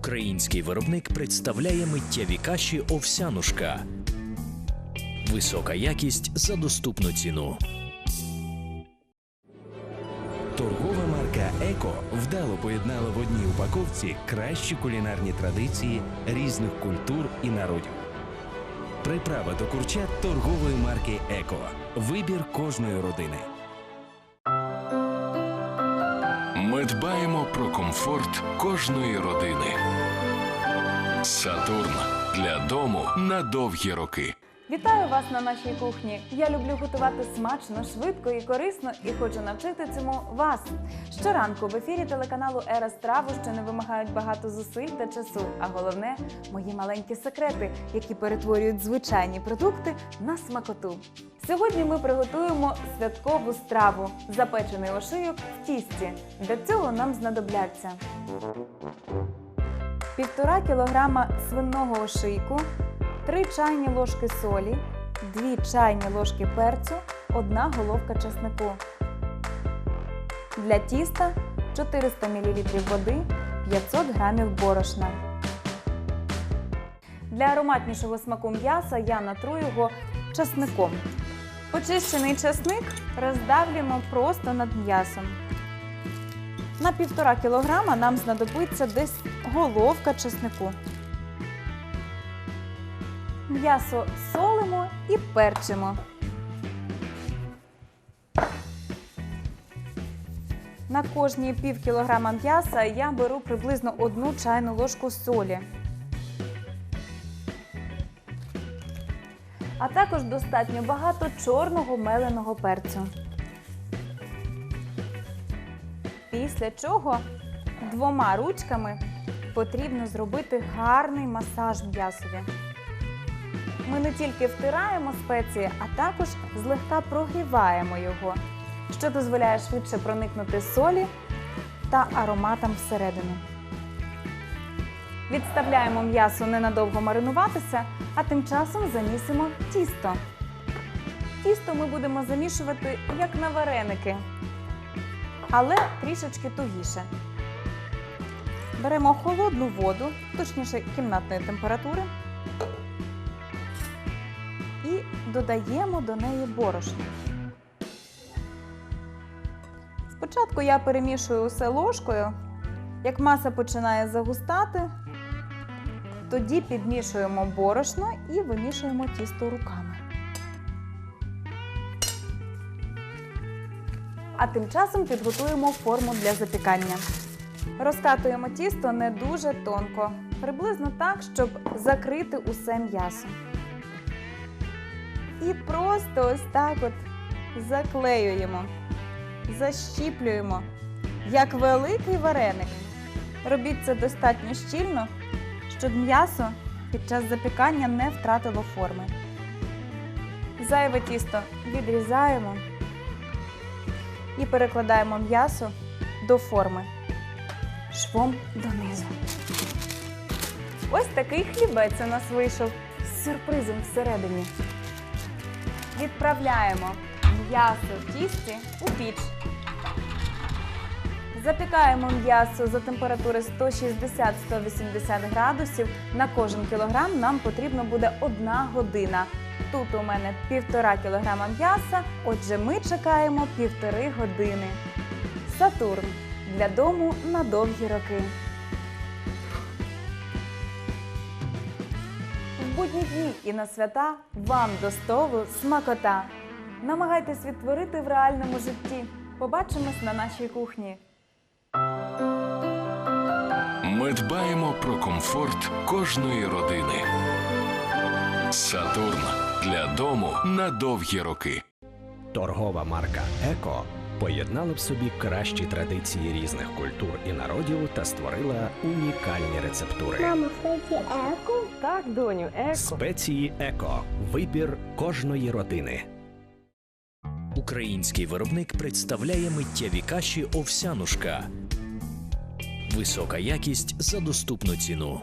Український виробник представляє миттєві каші овсянушка. Висока якість за доступну ціну. Торгова марка Еко вдало поєднала в одній упаковці кращі кулінарні традиції різних культур і народів. Приправа до курчат торгової марки Еко. Вибір кожної родини. Ми дбаємо про комфорт кожної родини. Сатурн для дому на довгі роки. Вітаю вас на нашій кухні. Я люблю готувати смачно, швидко і корисно і хочу навчити цьому вас. Щоранку в ефірі телеканалу Ера страву, що не вимагають багато зусиль та часу. А головне мої маленькі секрети, які перетворюють звичайні продукти на смакоту. Сьогодні ми приготуємо святкову страву запечений ошийок в тісті. Для цього нам знадобляться півтора кілограма свиного ошийку, 3 чайні ложки солі, 2 чайні ложки перцю, 1 головка чеснику. Для тіста 400 мл води, 500 г борошна. Для ароматнішого смаку м'яса я натру його чесником. Очищений чесник роздавлюємо просто над м'ясом. На півтора кілограма нам знадобиться десь головка чеснику. М'ясо солимо і перчимо. На кожні пів кілограма м'яса я беру приблизно одну чайну ложку солі. А також достатньо багато чорного меленого перцю. Після чого двома ручками потрібно зробити гарний масаж м'ясові. Ми не тільки втираємо спеції, а також злегка прогріваємо його, що дозволяє швидше проникнути солі та ароматам всередину. Відставляємо м'ясо ненадовго маринуватися, а тим часом замісимо тісто. Тісто ми будемо замішувати як на вареники, але трішечки тугіше. Беремо холодну воду, точніше кімнатної температури, додаємо до неї борошно. Спочатку я перемішую усе ложкою. Як маса починає загустати, тоді підмішуємо борошно і вимішуємо тісто руками. А тим часом підготуємо форму для запікання. Розкатуємо тісто не дуже тонко, приблизно так, щоб закрити усе м'ясо. І просто ось так от заклеюємо, защіплюємо, як великий вареник. Робіть це достатньо щільно, щоб м'ясо під час запікання не втратило форми. Зайве тісто відрізаємо і перекладаємо м'ясо до форми швом донизу. Ось такий хлібець у нас вийшов з сюрпризом всередині. Відправляємо м'ясо в тісті у піч. Запікаємо м'ясо за температури 160-180 градусів. На кожен кілограм нам потрібно буде одна година. Тут у мене півтора кілограма м'яса, отже, ми чекаємо півтори години. Сатурн для дому на довгі роки. Будні дні і на свята вам до столу смакота. Намагайтесь відтворити в реальному житті. Побачимось на нашій кухні. Ми дбаємо про комфорт кожної родини. Сатурн для дому на довгі роки. Торгова марка Еко поєднала в собі кращі традиції різних культур і народів та створила унікальні рецептури. Мама, кстати, еко. Так, доню, еко. Спеції Еко. Вибір кожної родини. Український виробник представляє миттєві каші овсянушка. Висока якість за доступну ціну.